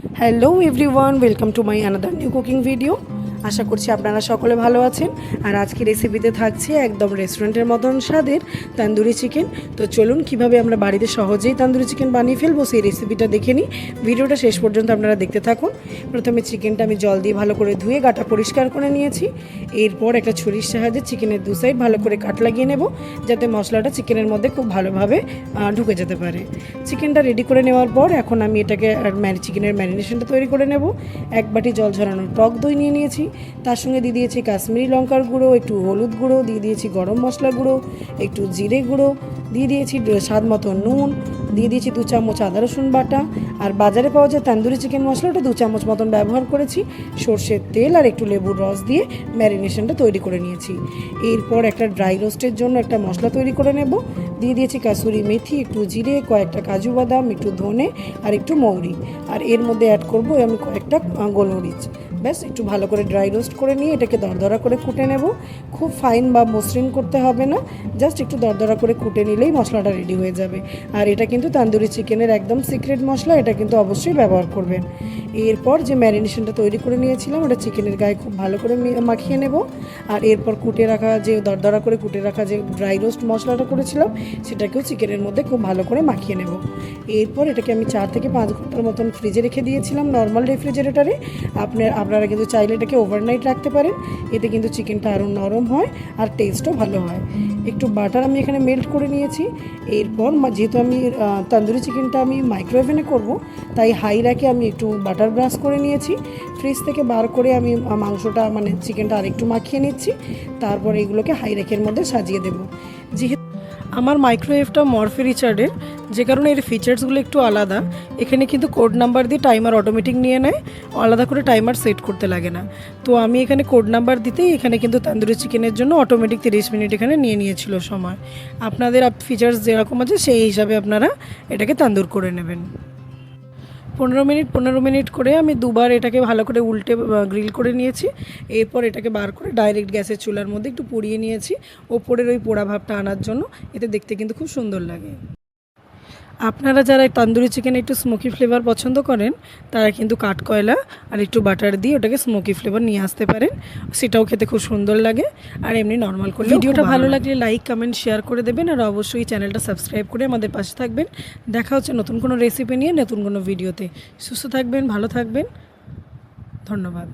hello everyone welcome to my another new cooking video. আশা করছি আপনারা সকলে ভালো আছেন। আর আজকে রেসিপিতে থাকছে একদম রেস্টুরেন্টের মতন স্বাদের তান্দুরি চিকেন তো চলুন কীভাবে আমরা বাড়িতে সহজেই তান্দুরি চিকেন বানিয়ে ফেলব সেই রেসিপিটা দেখে নিই। ভিডিওটা শেষ পর্যন্ত আপনারা দেখতে থাকুন। প্রথমে চিকেনটা আমি জল দিয়ে ভালো করে ধুয়ে গাটা পরিষ্কার করে নিয়েছি। এরপর একটা ছুরির সাহায্যে চিকেনের দু সাইড ভালো করে কাট লাগিয়ে নেব, যাতে মশলাটা চিকেনের মধ্যে খুব ভালোভাবে ঢুকে যেতে পারে। চিকেনটা রেডি করে নেওয়ার পর এখন আমি এটাকে চিকেনের ম্যারিনেশনটা তৈরি করে নেব। এক বাটি জল ঝরানোর টক দই নিয়ে নিয়েছি। তার সঙ্গে দিয়ে দিয়েছি কাশ্মীরি লঙ্কার গুঁড়ো, একটু হলুদ গুঁড়ো, দিয়ে দিয়েছি গরম মশলা গুঁড়ো, একটু জিরে গুঁড়ো, দিয়ে দিয়েছি স্বাদ মতো নুন, দিয়ে দিয়েছি দু চামচ আদা রসুন বাটা, আর বাজারে পাওয়া যায় তান্দুরি চিকেন মশলাটা দু চামচ মতন ব্যবহার করেছি, সর্ষের তেল আর একটু লেবুর রস দিয়ে ম্যারিনেশনটা তৈরি করে নিয়েছি। এরপর একটা ড্রাই রোস্টের জন্য একটা মশলা তৈরি করে নেব, দিয়ে দিয়েছি কাসুরি মেথি, একটু জিরে, কয়েকটা কাজু বাদাম, একটু ধনে, আর একটু মৌরি, আর এর মধ্যে অ্যাড করব আমি কয়েকটা গোলমরিচ। ব্যাস, একটু ভালো করে ড্রাই রোস্ট করে নিয়ে এটাকে দরদরা করে কুটে নেব। খুব ফাইন বা মসৃণ করতে হবে না জাস্ট একটু দরদরা করে কুটে নিলেই মশলাটা রেডি হয়ে যাবে। আর এটা কিন্তু তান্দুরি চিকেনের একদম সিক্রেট মশলা, এটা কিন্তু অবশ্যই ব্যবহার করবেন। এরপর যে ম্যারিনেশনটা তৈরি করে নিয়েছিলাম, ওটা চিকেনের গায়ে খুব ভালো করে মাখিয়ে নেব। আর এরপর কুটে রাখা যে দরদরা করে কুটে রাখা যে ড্রাই রোস্ট মশলাটা করেছিলাম, সেটাকেও চিকেনের মধ্যে খুব ভালো করে মাখিয়ে নেব। এরপর এটাকে আমি চার থেকে পাঁচ ঘণ্টার মতন ফ্রিজে রেখে দিয়েছিলাম নর্মাল রেফ্রিজারেটারে আপনার আপনারা কিন্তু চাইলে এটাকে ওভারনাইট রাখতে পারেন। এতে কিন্তু চিকেনটা আরও নরম হয় আর টেস্টও ভালো হয়। একটু বাটার আমি এখানে মেল্ট করে নিয়েছি। এরপর যেহেতু আমি তন্দুরি চিকেনটা আমি মাইক্রোওভেনে করব, তাই হাই রাখে আমি একটু বাটার ব্রাশ করে নিয়েছি। ফ্রিজ থেকে বার করে আমি মাংসটা মানে চিকেনটা আরেকটু মাখিয়ে নিচ্ছি। তারপর এগুলোকে হাই রেখের মধ্যে সাজিয়ে দেবো। যেহেতু আমার মাইক্রোওয়েভটা মরফি রিচার্ডের যে কারণে এর ফিচার্সগুলো একটু আলাদা। এখানে কিন্তু কোড নাম্বার দিয়ে টাইমার অটোমেটিক নিয়ে নেয়, আলাদা করে টাইমার সেট করতে লাগে না। তো আমি এখানে কোড নাম্বার দিতেই এখানে কিন্তু তান্দুরি চিকেনের জন্য অটোমেটিক তিরিশ মিনিট এখানে নিয়ে নিয়েছিল সময়। আপনাদের ফিচার্স যেরকম আছে, সেই হিসাবে আপনারা এটাকে তান্দুর করে নেবেন। পনেরো মিনিট পনেরো মিনিট করে আমি দুবার এটাকে ভালো করে উল্টে গ্রিল করে নিয়েছি। এরপর এটাকে বার করে ডাইরেক্ট গ্যাসের চুলার মধ্যে একটু পুড়িয়ে নিয়েছি। ওপরের ওই পোড়া ভাবটা আনার জন্য। এতে দেখতে কিন্তু খুব সুন্দর লাগে। আপনারা যারা এই তান্দুরি চিকেন একটু স্মোকি ফ্লেভার পছন্দ করেন তারা কিন্তু কাঠকয়লা আর একটু বাটার দিয়ে ওটাকে স্মোকি ফ্লেভার নিয়ে আসতে পারেন। সেটাও খেতে খুব সুন্দর লাগে আর এমনি নর্মাল করলে ভিডিওটা ভালো লাগলে লাইক কমেন্ট শেয়ার করে দেবেন আর অবশ্যই চ্যানেলটা সাবস্ক্রাইব করে আমাদের পাশে থাকবেন। দেখা হচ্ছে নতুন কোনো রেসিপি নিয়ে নতুন কোনো ভিডিওতে সুস্থ থাকবেন ভালো থাকবেন। ধন্যবাদ।